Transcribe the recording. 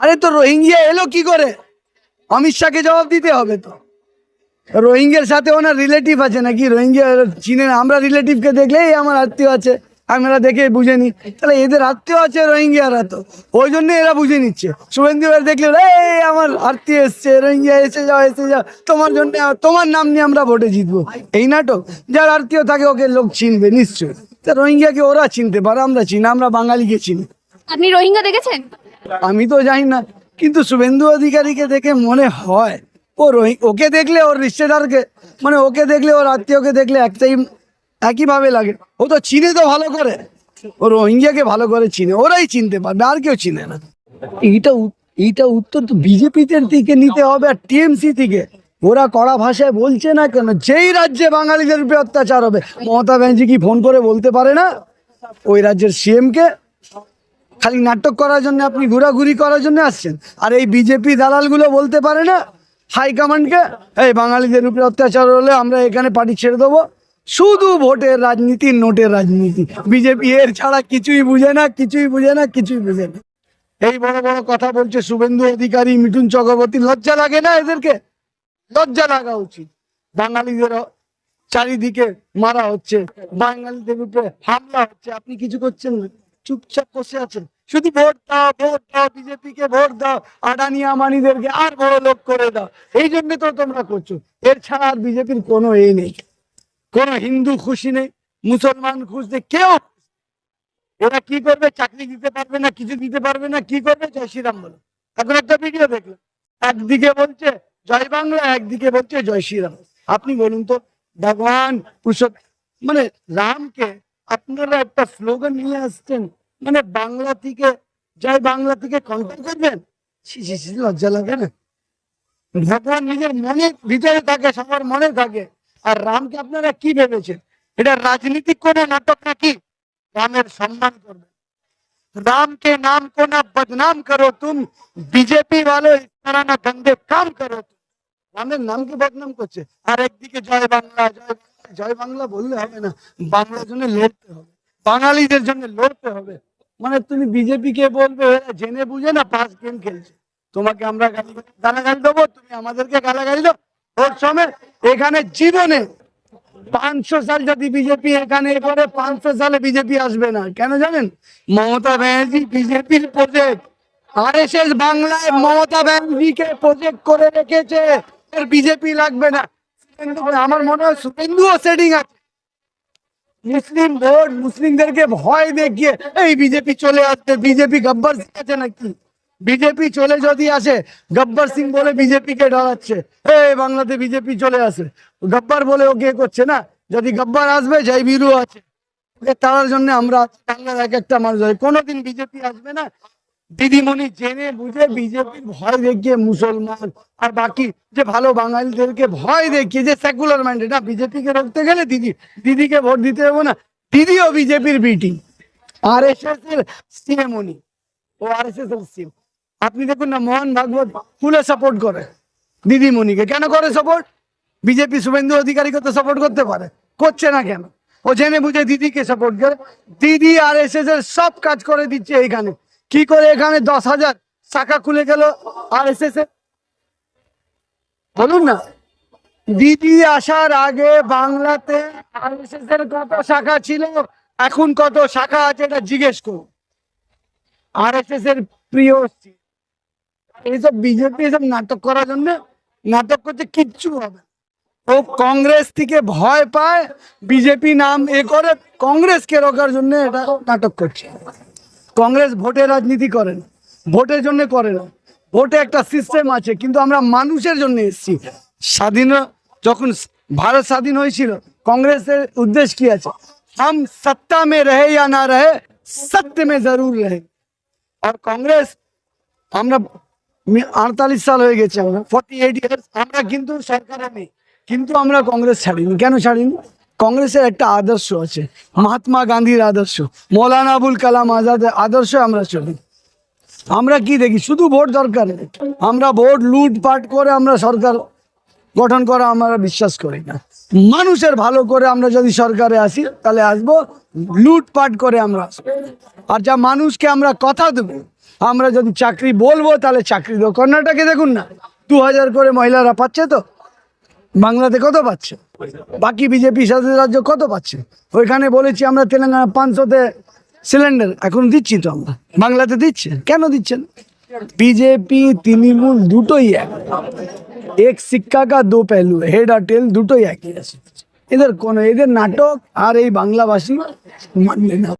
আরে তো রোহিঙ্গিয়া এলো কি করে? অমিত শাহকে জবাব দিতে হবে তো। রোহিঙ্গের সাথে ওনার রিলেটিভ আছে নাকি? রোহিঙ্গিয়া চীনে আমরা রিলেটিভকে দেখলেই আমার আত্মীয় আছে। আমরা দেখে বুঝে নিই। তাহলে এদের আত্মীয় আছে রোহিঙ্গিয়ারা তো। ওই জন্য এরা বুঝে নিচ্ছে। শুভেন্দু এবার দেখলে, এই আমার আত্মীয় এসছে রোহিঙ্গিয়া এসে যাও এসে যাও। তোমার জন্য, তোমার নাম নিয়ে আমরা ভোটে জিতবো। এই নাটক, যার আত্মীয় থাকে ওকে লোক চিনবে নিশ্চয়ই। তা রোহিঙ্গিয়াকে ওরা চিনতে পারে, আমরা চিনি, আমরা বাঙালিকে চিনি। আপনি রোহিঙ্গা দেখেছেন? আমি তো জানি না, কিন্তু শুভেন্দু অধিকারীকে দেখে মনে হয়, ও ওকে দেখলে ওর রিশ্তেদারকে মানে ওকে দেখলে ওর আত্মীয়কে দেখলে একটাই, একইভাবে লাগে। ও তো চিনে তো ভালো করে। ও রোহিঙ্গিয়াকে ভালো করে চিনে, ওরাই চিনতে পারবে, আর কেউ চিনে না। এইটা এইটা উত্তর তো বিজেপিতে দিকে নিতে হবে, আর টিএমসি থেকে। ওরা কড়া ভাষায় বলছে না কেন? যেই রাজ্যে বাঙালিদের উপরে অত্যাচার হবে, মমতা ব্যানার্জি কি ফোন করে বলতে পারে না? ওই রাজ্যের সিএমকে? খালি নাটক করার জন্য আপনি ঘোরাঘুরি করার জন্য আসছেন। আর এই বিজেপি দালালগুলো বলতে পারে না হাইকমান্ডকে এই বাঙালিদের উপরে অত্যাচার হলে আমরা এখানে পার্টি ছেড়ে দেবো। শুধু ভোটের রাজনীতি, নোটের রাজনীতি। বিজেপি এর ছাড়া কিছুই বুঝে না, কিছুই বুঝে না, কিছুই বুঝে না। এই বড় বড় কথা বলছে শুভেন্দু অধিকারী, মিঠুন চক্রবর্তী। লজ্জা লাগে না এদেরকে? লজ্জা লাগা উচিত। বাঙালিদের চারিদিকে মারা হচ্ছে, বাঙালিদের উপরে হামলা হচ্ছে। আপনি কিছু করছেন না? চুপচাপ বসে আছেন। শুধু ভোট দাও ভোট দাও বিজেপি কে ভোট দাও, আদানি আমানিদেরকে আর বড় লোক করে দাও। এই জন্য তো তোমরা করছ। এর ছাড়া আর বিজেপির কোনো এই নেই। কোনো হিন্দু খুশি নেই, মুসলমান খুশি নেই, কেউ এরা কি করবে? চাকরি দিতে পারবে না, কিছু দিতে পারবে না, কি করবে? জয় শ্রীরাম বলো। এখন একটা ভিডিও দেখলাম। একদিকে বলছে, জয় বাংলা, একদিকে বলছে, জয় শ্রীরাম। আপনি বলুন তো, ভগবান পুরুষোত্ত মানে রামকে আপনারা একটা স্লোগান নিয়ে আসছেন মানে বাংলা থেকে জয় বাংলা থেকে কন্ট্রোল করবেন ছি ছি ছি, লজ্জা লাগে না ভগবান নিজের মনে ভিতরে থাকে সবার মনে থাকে আর রামকে আপনারা কি ভেবেছেন এটা রাজনীতিক কোনো নাটক নাকি রামের সম্মান করবে राम के नाम को ना बदनाम करो तुम बीजेपी वालों इस तरह ना गंदे काम करो तुम রামের নামকে বদনাম করছে আর একদিকে জয় বাংলা জয় বাংলা, জয় বাংলা বললে হবে না, বাংলার জন্য লড়তে হবে, বাঙালিদের জন্য লড়তে হবে। মানে তুমি বিজেপি কে বলবে, জেনে বুঝে না পাঁচ গেম খেলছে। তোমাকে আমরা গালি গালাগালি দেবো, তুমি আমাদেরকে গালাগালি দাও ওর সময় এখানে জীবনে পাঁচশো সাল যদি বিজেপি এখানে করে পাঁচশো সালে বিজেপি আসবে না, কেন জানেন? মমতা ব্যানার্জি বিজেপির প্রজেক্ট আর এস এস বাংলায় মমতা ব্যানার্জিকে প্রজেক্ট করে রেখেছে বিজেপি লাগবে না। আমার মনে হয় শুভেন্দুও সেটিং আছে। মুসলিম ভোট, মুসলিমদেরকে ভয় দেখিয়ে এই বিজেপি চলে আসছে। বিজেপি গব্বর সিং আছে নাকি? বিজেপি চলে যদি আসে, গব্বর সিং বলে বিজেপি কে ডরাচ্ছে। এই বাংলাতে বিজেপি চলে আসে। গব্বর বলে ও কে করছে না? যদি গব্বর আসবে, জয় বীরু আছে। তার জন্য আমরা এক একটা মানুষ। কোনোদিন বিজেপি আসবে না দিদিমণি জেনে বুঝে বিজেপির ভয় দেখিয়ে মুসলমান। আর বাকি যে ভালো বাঙালিদেরকে ভয় দেখিয়ে যে সেকুলার মাইন্ডেড না বিজেপিকে রুখতে গেলে দিদি, দিদিকে ভোট দিতে হবে না। দিদিও বিজেপির বিটি আর এস এস এর সিএম উনি। ও আর এস এস এর সিএম আপনি দেখুন না, মোহন ভাগবত ফুলে সাপোর্ট করে দিদিমণিকে। কেন করে সাপোর্ট বিজেপি শুভেন্দু অধিকারীকে তো সাপোর্ট করতে পারে। করছে না কেন? ও জেনে বুঝে দিদিকে সাপোর্ট করে। দিদি আর এস এস এর সব কাজ করে দিচ্ছে এইখানে। কি করে এখানে দশ হাজার শাখা খুলে গেল আর এস এস এর বলুন না। দিদি আসার আগে বাংলাতে আর এর কত শাখা ছিল? এখন কত শাখা আছে এটা জিজ্ঞেস করুন। আর এর প্রিয়। এইসব বিজেপি এসব নাটক করার জন্য নাটক করতে কিচ্ছু হবে। ও কংগ্রেস থেকে ভয় পায় বিজেপি নাম এ করে কংগ্রেসকে রোকার জন্য এটা নাটক করছে। কংগ্রেস ভোটে রাজনীতি করে না ভোটের জন্য করে না। ভোটে একটা সিস্টেম আছে, কিন্তু আমরা মানুষের জন্য এসেছি। স্বাধীন, যখন ভারত স্বাধীন হয়েছিল, কংগ্রেসের উদ্দেশ্য কি আছে? হাম সত্তা মে রহে या না রহে, সত্য মে জরুর রহে। আর কংগ্রেস, আমরা আটতাল্লিশ সাল হয়ে গেছে, আমরা ফর্টি এইট ইয়ার্স আমরা কিন্তু সরকারে নেই কিন্তু আমরা কংগ্রেস ছাড়িনি। কেন ছাড়িনি? কংগ্রেসের একটা আদর্শ আছে, মহাত্মা গান্ধীর আদর্শ, মৌলানা আবুল কালাম আজাদের আদর্শ আমরা চলি। আমরা কি দেখি? শুধু ভোট দরকার আমরা ভোট লুটপাট করে আমরা সরকার গঠন করা আমরা বিশ্বাস করি না। মানুষের ভালো করে আমরা যদি সরকারে আসি, তাহলে আসব, লুটপাট করে আমরা আসব। আর যা মানুষকে আমরা কথা দেবো, আমরা যদি চাকরি বলব, তাহলে চাকরি দেবো কর্ণাটকে দেখুন না। দু হাজার করে মহিলারা পাচ্ছে তো। বাংলাতে কত পাচ্ছে? বাকি বিজেপি শাসিত রাজ্য কত পাচ্ছে? ওইখানে বলেছি আমরা তেলেঙ্গানা পাঁচশোতে সিলিন্ডার, এখন দিচ্ছি তো আমরা। বাংলাতে দিচ্ছে? কেন দিচ্ছেন? বিজেপি, তৃণমূল দুটোই এক। এক শিক্ষা কা দো পেলু, হেড আর টেল দুটোই একই আছে। এদের কোনো এদের নাটক আর এই বাংলাভাষী মানবে না।